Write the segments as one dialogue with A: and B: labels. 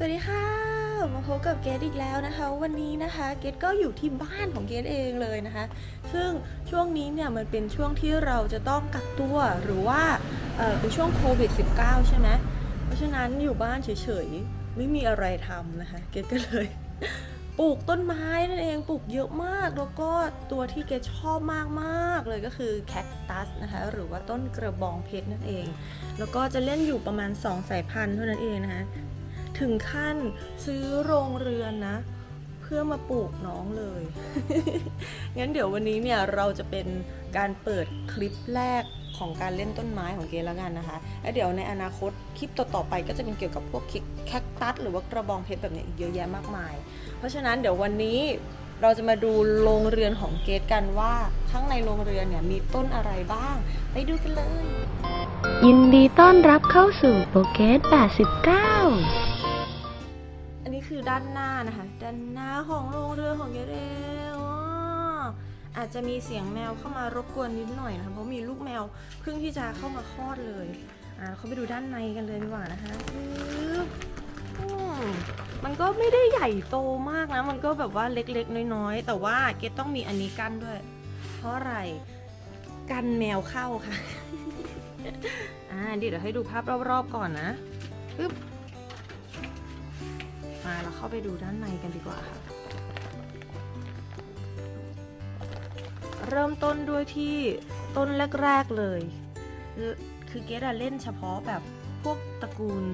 A: สวัสดีค่ะ มาพบกับเกดอีกแล้วนะคะ วันนี้นะคะเกดก็อยู่ที่บ้านของเกดเองเลยนะคะ ซึ่งช่วงนี้เนี่ยมันเป็นช่วงที่เราจะต้องกักตัวหรือว่าเออเป็นช่วงโควิด -19 ใช่ไหมเพราะฉะนั้นอยู่บ้านเฉยๆ ไม่มีอะไรทำนะคะ เกดก็เลย ปลูกต้นไม้นั่นเองปลูกเยอะมากแล้วก็ตัวที่เกดชอบมากๆเลยก็คือแคคตัสนะคะหรือว่าต้นกระบองเพชรนั่นเอง แล้วก็จะเล่นอยู่ประมาณ 2 สายพันธุ์เท่านั้นเองนะคะ ถึงขั้นซื้อโรงเรือนนะ เพื่อมาปลูกน้องเลย งั้นเดี๋ยววันนี้เนี่ยเราจะเป็นการเปิดคลิปแรกของการเล่นต้นไม้ของเกแล้วกันนะคะ แล้วเดี๋ยวในอนาคตคลิปต่อๆไปก็จะเป็นเกี่ยวกับพวกคิกแคคตัสหรือว่ากระบองเพชรแบบนี้อีกเยอะแยะมากมาย เพราะฉะนั้นเดี๋ยววันนี้เราจะมาดูโรงเรือนของเกตกันว่าข้างในโรงเรือนเนี่ยมีต้นอะไรบ้าง ไปดูกันเลย
B: ยินดีต้อนรับเข้าสู่โปเกต89
A: คือด้านหน้านะคะ ด้านหน้าของโรงเรือของเกเรลอาจจะมีเสียงแมวเข้ามารบกวนนิดหน่อยนะคะเพราะมีลูกแมวเพิ่งที่จะเข้ามาคลอดเลยอ่าเขาไปดูด้านในกันเลยดีกว่านะคะอืมมันก็ไม่ได้ใหญ่โตมากนะ มันก็แบบว่าเล็กๆ น้อยๆ แต่ว่าเกตต้องมีอันนี้กั้นด้วย เพราะอะไรกันแมวเข้าค่ะ อ่าเดี๋ยวให้ดูภาพรอบๆก่อนนะปึ๊บ มาเราเข้าไปดูด้านในกันดีกว่าค่ะ เริ่มต้นด้วยที่ต้นแรกๆเลยเอ่อคือเกดอะเล่นเฉพาะแบบพวกตระกูล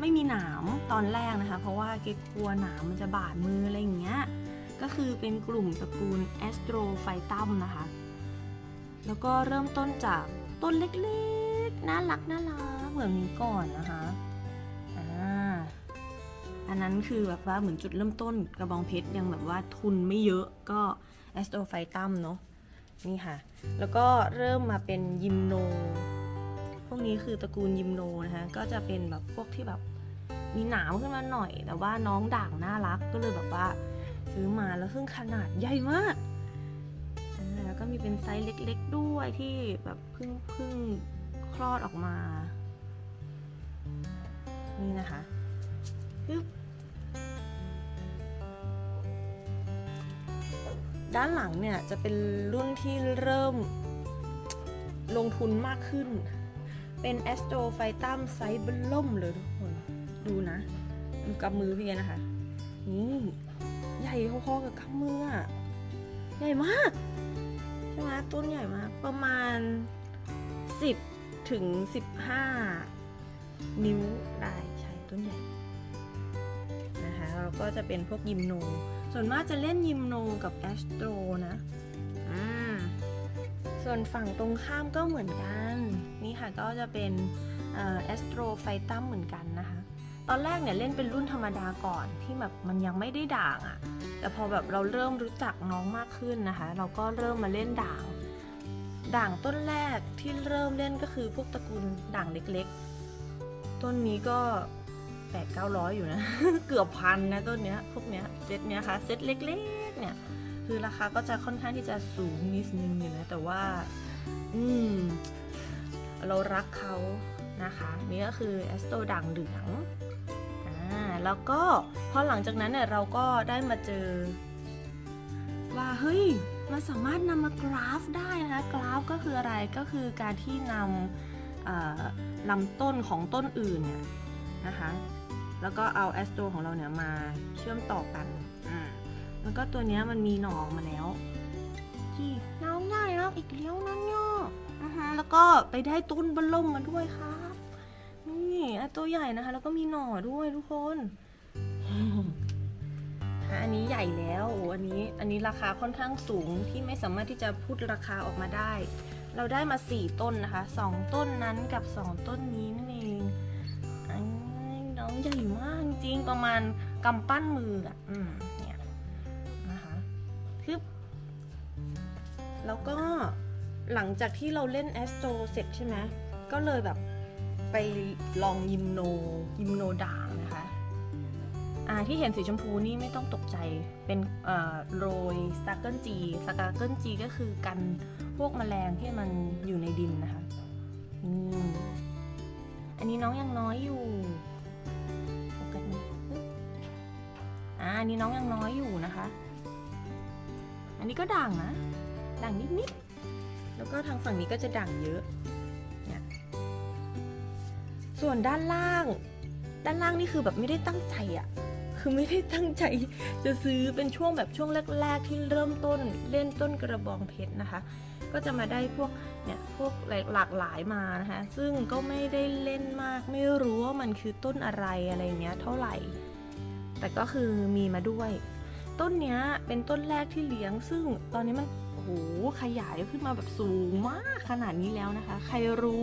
A: ไม่มีหนามตอนแรกนะคะ เพราะว่าเกดกลัวหนามมันจะบาดมืออะไรอย่างเงี้ยก็คือเป็นกลุ่มตระกูลแอสโตรไฟตัมนะคะ แล้วก็เริ่มต้นจากต้นเล็กๆ น่ารักน่ารักแบบนี้ก่อนนะคะ อันนั้นคือแบบว่าเหมือนจุดเริ่มต้นกระบองเพชรยังแบบว่าทุนไม่เยอะก็แอสโตไฟตัมเนาะนี่ค่ะ แล้วก็เริ่มมาเป็นยิมโน พวกนี้คือตระกูลยิมโนนะคะก็จะเป็นแบบพวกที่แบบมีหนามขึ้นมาหน่อย แต่ว่าน้องด่างน่ารักก็เลยแบบว่าซื้อมาแล้วซึ่งขนาดใหญ่มากแล้วก็มีเป็นไซส์เล็กๆด้วยที่แบบเพิ่งเพิ่งคลอดออกมา นี่นะคะปึ๊บ ด้านหลังเนี่ยจะเป็นรุ่นที่เริ่มลงทุนมากขึ้น เป็น a s t r o p h y t u m ไซส์บลล่มเลยทุกคน ดูนะ ดูกำมือพี่นะคะ นี่ใหญ่พอๆกับกำมืออะใหญ่มาก ใช่ไหมต้นใหญ่มาก ประมาณ 10 ถึง 15 นิ้วได้ใช่ต้นใหญ่นะคะแล้วก็จะเป็นพวกยิมโน ส่วนมากจะเล่นยิมโนกับแอสโตรนะอ่าส่วนฝั่งตรงข้ามก็เหมือนกัน นี่ค่ะก็จะเป็นแอสโตรไฟตัมเหมือนกันนะคะ ตอนแรกเนี่ยเล่นเป็นรุ่นธรรมดาก่อนที่แบบมันยังไม่ได้ด่างอะ่ะ แต่พอแบบเราเริ่มรู้จักน้องมากขึ้นนะคะ เราก็เริ่มมาเล่นด่าง ด่างต้นแรกที่เริ่มเล่นก็คือพวกตระกูลด่างเล็กๆ ต้นนี้ก็ แปดเก้าร้อยอยู่นะ เกือบพันนะต้นเนี้ยพวกเนี้ยเซตเนี้ยค่ะเซตเล็กๆ เนี่ยคือราคาก็จะค่อนข้างที่จะสูงนิดนึงอยู่นะแต่ว่า อืม เรารักเขานะคะนี่ก็คือแอสโตด่างเหลืองอ่าแล้วก็พอหลังจากนั้นเนี่ยเราก็ได้มาเจอ ว่าเฮ้ยมันสามารถนำมากราฟได้นะคะกราฟก็คืออะไรก็คือการที่นำลำต้นของต้นอื่นเนี่ยนะคะ แล้วก็เอาแอสโตรของเราเนี่ยมาเชื่อมต่อกันอ่าแล้วก็ตัวเนี้ยมันมีหนอออกมาแล้วที่น้องใหญ่แล้วอีกเลี้ยวนั่นเนาะอ่าฮะแล้วก็ไปได้ต้นบะล่มมาด้วยครับ นี่อะตัวใหญ่นะคะ แล้วก็มีหน่อด้วยทุกคนอะอันนี้ใหญ่แล้วโอ้อันนี้อันนี้ราคาค่อนข้างสูงที่ไม่สามารถที่จะพูดราคาออกมาได้ เราได้มา 4 ต้นนะคะ 2 ต้นนั้นกับ 2 ต้นนี้นั่นเองอ้าย น้องใหญ่มากจริงๆประมาณกำปั้นมืออะอืมเนี่ยนะคะคือแล้วก็หลังจากที่เราเล่นแอสโตรเสร็จใช่ไหมก็เลยแบบไปลองยิมโนยิมโนด่างนะคะอ่าที่เห็นสีชมพูนี่ไม่ต้องตกใจเป็นเอ่อโรยสตาร์เกิลจีสตาร์เกิลจีก็คือกันพวกแมลงที่มันอยู่ในดินนะคะอืมอันนี้น้องยังน้อยอยู่ อันนี้น้องยังน้อยอยู่นะคะ อันนี้ก็ด่างนะ ด่างนิดๆ แล้วก็ทางฝั่งนี้ก็จะด่างเยอะเนี่ยส่วนด้านล่าง ด้านล่างนี่คือแบบไม่ได้ตั้งใจอะคือไม่ได้ตั้งใจจะซื้อเป็นช่วงแบบช่วงแรก ๆ ที่เริ่มต้นเล่นต้นกระบองเพชรนะคะ ก็จะมาได้พวกเนี่ยพวกหลากหลายมานะคะ ซึ่งก็ไม่ได้เล่นมาก ไม่รู้ว่ามันคือต้นอะไรอะไรเงี้ยเท่าไหร่ แต่ก็คือมีมาด้วย ต้นนี้เป็นต้นแรกที่เลี้ยง ซึ่งตอนนี้มันโอ้โหขยายขึ้นมาแบบสูงมากขนาดนี้แล้วนะคะ ใครรู้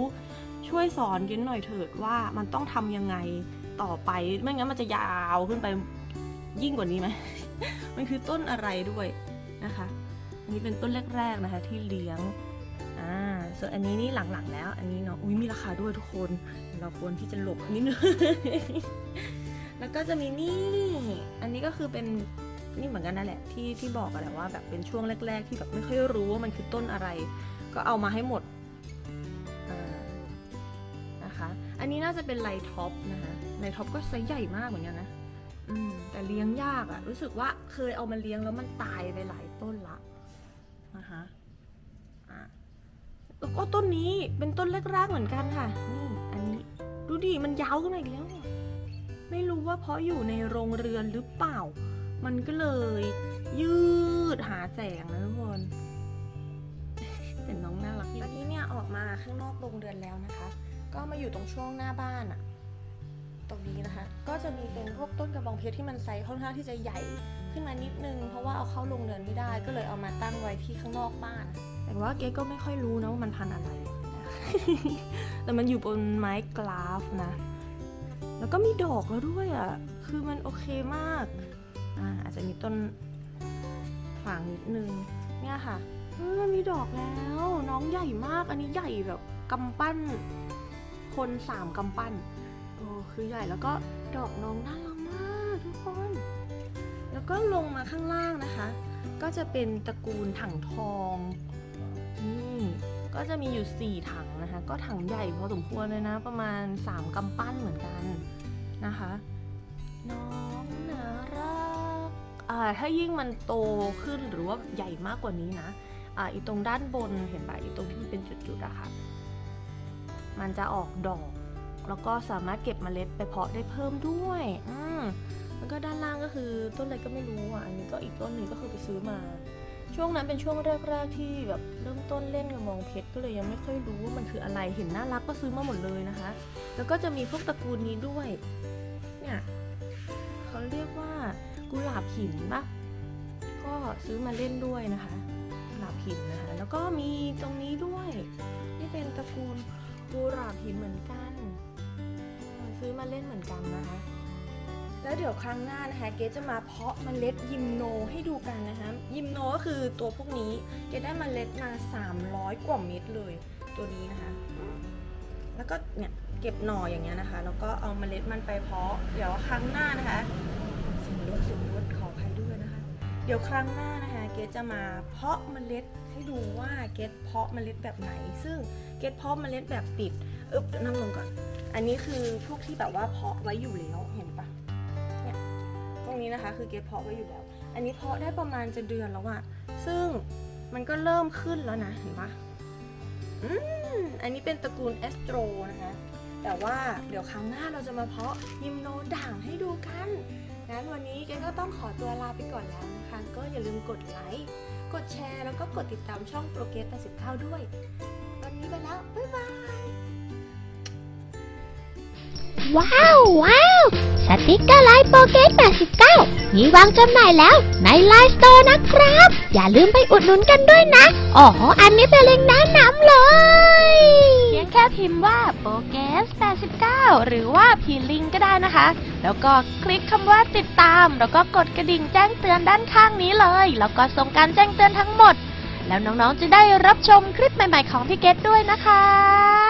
A: ช่วยสอนเกนหน่อยเถิดว่ามันต้องทำยังไงต่อไปไม่งั้นมันจะยาวขึ้นไปยิ่งกว่านี้ไหม มันคือต้นอะไรด้วยนะคะอันนี้เป็นต้นแรกๆนะคะที่เลี้ยงอ่าส่วนอันนี้นี่หลังๆแล้ว อันนี้เนาะอุ้ยมีราคาด้วยทุกคน เราควรที่จะหลบนิดนึง แล้วก็จะมีนี่ อันนี้ก็คือเป็นนี่เหมือนกันนั่นแหละที่ที่บอกกันแหละว่าแบบเป็นช่วงแรก ๆ ที่แบบไม่ค่อยรู้ว่ามันคือต้นอะไร ก็เอามาให้หมดนะคะ อันนี้น่าจะเป็นไลท็อปนะคะไลท็อปก็ไซส์ใหญ่มากเหมือนกันนะอืมแต่เลี้ยงยากอะรู้สึกว่าเคยเอามาเลี้ยงแล้วมันตายไปหลายต้นละนะคะอะแล้วก็ต้นนี้เป็นต้นแรกๆเหมือนกันค่ะ นี่อันนี้ดูดิมันยาวขึ้นมาอีกแล้ว ไม่รู้ว่าเพราะอยู่ในโรงเรือนหรือเปล่า มันก็เลย ยืดหาแสงนะทุกคนเห็นน้องน่ารักเมื่อกี้เนี่ยออกมาข้างนอกโรงเรือนแล้วนะคะ ก็มาอยู่ตรงช่วงหน้าบ้านอะตรงนี้นะคะ ก็จะมีเป็นพวกต้นกระบองเพชรที่มันไซส์ค่อนข้างที่จะใหญ่ขึ้นมานิดนึง เพราะว่าเอาเข้าโรงเรือนไม่ได้ ก็เลยเอามาตั้งไว้ที่ข้างนอกบ้าน แต่ว่าเก๊ก็ไม่ค่อยรู้นะว่ามันพันธุ์อะไร แต่มันอยู่บนไม้กราฟนะ แล้วก็มีดอกแล้วด้วยอะ คือมันโอเคมาก อ่าอาจจะมีต้นฝางนิดนึง เนี่ยค่ะเออมันมีดอกแล้ว น้องใหญ่มาก อันนี้ใหญ่แบบกำปั้น คนสามกำปั้น โอ้คือใหญ่แล้วก็ดอกน้องน่ารักมากทุกคน แล้วก็ลงมาข้างล่างนะคะ ก็จะเป็นตระกูลถังทอง นี่ ก็จะมีอยู่4ถัง ก็ถังใหญ่พอสมควรเลยนะ ประมาณ 3กำปั้นเหมือนกันนะคะ น้องน่ารักอ่าถ้ายิ่งมันโตขึ้นหรือว่าใหญ่มากกว่านี้นะอ่าอีตรงด้านบนเห็นปะอีตรงที่มันเป็นจุดๆอะค่ะ มันจะออกดอก แล้วก็สามารถเก็บเมล็ดไปเพาะได้เพิ่มด้วยอืมแล้วก็ด้านล่างก็คือต้นอะไรก็ไม่รู้อะอันนี้ก็อีกต้นหนึ่งก็คือไปซื้อมา ช่วงนั้นเป็นช่วงแรก ๆ ที่แบบเริ่มต้นเล่นกับมองเพชรก็เลยยังไม่ค่อยรู้ว่ามันคืออะไรเห็นน่ารักก็ซื้อมาหมดเลยนะคะ แล้วก็จะมีพวกตระกูลนี้ด้วยเนี่ยเขาเรียกว่ากุหลาบหินปะก็ซื้อมาเล่นด้วยนะคะกุหลาบหินนะคะแล้วก็มีตรงนี้ด้วยนี่เป็นตระกูลกุหลาบหินเหมือนกัน ซื้อมาเล่นเหมือนกันนะคะ แล้วเดี๋ยวครั้งหน้านะคะเกจะมาเพาะเมล็ดยิมโนให้ดูกันนะคะยิมโนก็คือตัวพวกนี้เกได้เมล็ดมา 300 กว่าเม็ดเลยตัวนี้นะคะ แล้วก็เนี่ยเก็บหน่ออย่างเงี้ยนะคะ แล้วก็เอาเมล็ดมันไปเพาะ เดี๋ยวครั้งหน้านะคะสียงรถสียงรถขออภัยด้วยนะคะ เดี๋ยวครั้งหน้านะคะ เกจะมาเพาะเมล็ดให้ดูว่าเกรซเพาะเมล็ดแบบไหน ซึ่งเกรซเพาะเมล็ดแบบปิดเอ๊บนั่งลงก่อน อันนี้คือพวกที่แบบว่าเพาะไว้อยู่แล้ว นี้นะคะ คือเกรซเพาะไว้อยู่แล้ว อันนี้เพาะได้ประมาณจะเดือนแล้วอะซึ่งมันก็เริ่มขึ้นแล้วนะเห็นปะอืมอันนี้เป็นตระกูลแอสโตรนะคะ แต่ว่าเดี๋ยวครั้งหน้าเราจะมาเพาะยิมโนด่างให้ดูกัน งั้นวันนี้เกก็ต้องขอตัวลาไปก่อนแล้วนะคะ ก็อย่าลืมกดไลค์ กดแชร์ แล้วก็กดติดตามช่องโปรเกรส89ด้วย วันนี้ไปแล้ว บ๊ายบาย
B: ว้าวว้าวสติกเกอร์ไลน์โปเกต89 มีวางจำหน่ายแล้วในไลน์สโตร์นะครับ อย่าลืมไปอุดหนุนกันด้วยนะ อ๋อ อันนี้เป็นเล็งก์แนะนำเลยเพียงแค่พิมพ์ว่าโปเกส89 หรือว่าพีลิงก็ได้นะคะ แล้วก็คลิกคำว่าติดตาม แล้วก็กดกระดิ่งแจ้งเตือนด้านข้างนี้เลย แล้วก็ส่งการแจ้งเตือนทั้งหมด แล้วน้องๆจะได้รับชมคลิปใหม่ ๆ ของพี่เกดด้วยนะคะ